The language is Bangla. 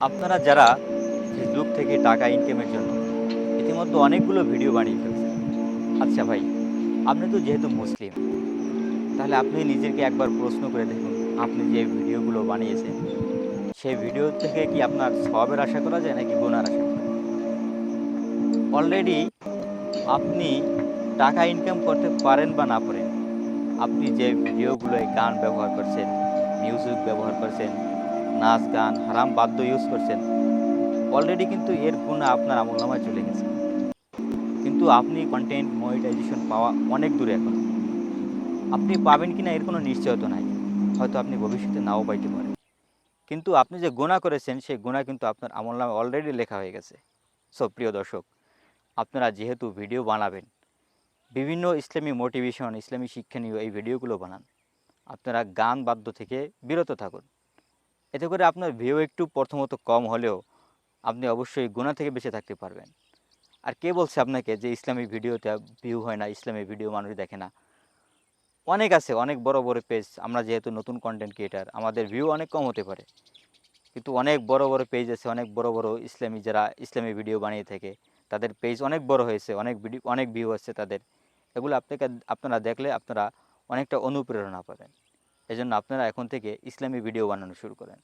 আপনারা যারা ফেসবুক থেকে টাকা ইনকামের জন্য ইতিমধ্যে অনেকগুলো ভিডিও বানিয়ে ফেলছেন। আচ্ছা ভাই, আপনি তো যেহেতু মুসলিম, তাহলে আপনি নিজেকে একবার প্রশ্ন করে দেখুন, আপনি যে ভিডিওগুলো বানিয়েছেন, সেই ভিডিও থেকে কি আপনার সবের আশা করা যায় নাকি গুণার আশা করা অলরেডি আপনি টাকা ইনকাম করতে পারেন বা না পারেন, আপনি যে ভিডিওগুলোয় গান ব্যবহার করছেন মিউজিক ব্যবহার করছেন নাচ, গান, হারাম বাদ্য ইউজ করছেন অলরেডি কিন্তু এর গুণ আপনার আমল নামায় চলে গেছে। কিন্তু আপনি কন্টেন্ট মনিটাইজেশন পাওয়া অনেক দূরে এখন। আপনি পাবেন কিনা এর কোনো নিশ্চয়তা নাই। হয়তো আপনি ভবিষ্যতে নাও পাইতে পারেন। কিন্তু আপনি যে গুণা করেছেন, সেই গুণা কিন্তু আপনার আমল নামে অলরেডি লেখা হয়ে গেছে। সো প্রিয় দর্শক, আপনারা যেহেতু ভিডিও বানাবেন, বিভিন্ন ইসলামী মোটিভেশন ইসলামী শিক্ষা নিয়ে এই ভিডিওগুলো বানান, আপনারা গান বাদ্য থেকে বিরত থাকুন। এতে করে আপনার ভিউ একটু প্রথমত কম হলেও আপনি অবশ্যই গুণা থেকে বেঁচে থাকতে পারবেন। আর কে বলছে আপনাকে যে ইসলামী ভিডিওতে ভিউ হয় না, ইসলামী ভিডিও মানুষ দেখে না? অনেক আছে, অনেক বড় বড় পেজ আমরা যেহেতু নতুন কন্টেন্ট ক্রিয়েটার আমাদের ভিউ অনেক কম হতে পারে। কিন্তু অনেক বড় বড় পেজ আছে, অনেক বড় বড় ইসলামী যারা ইসলামী ভিডিও বানিয়ে থাকে, তাদের পেজ অনেক বড় হয়েছে, অনেক ভিডিও অনেক ভিউ আছে তাদের। এগুলো আপনাকে, আপনারা দেখলে আপনারা অনেকটা অনুপ্রেরণা পাবেন। এজন্য আপনারা এখন থেকে ইসলামী ভিডিও বানানো শুরু করেন।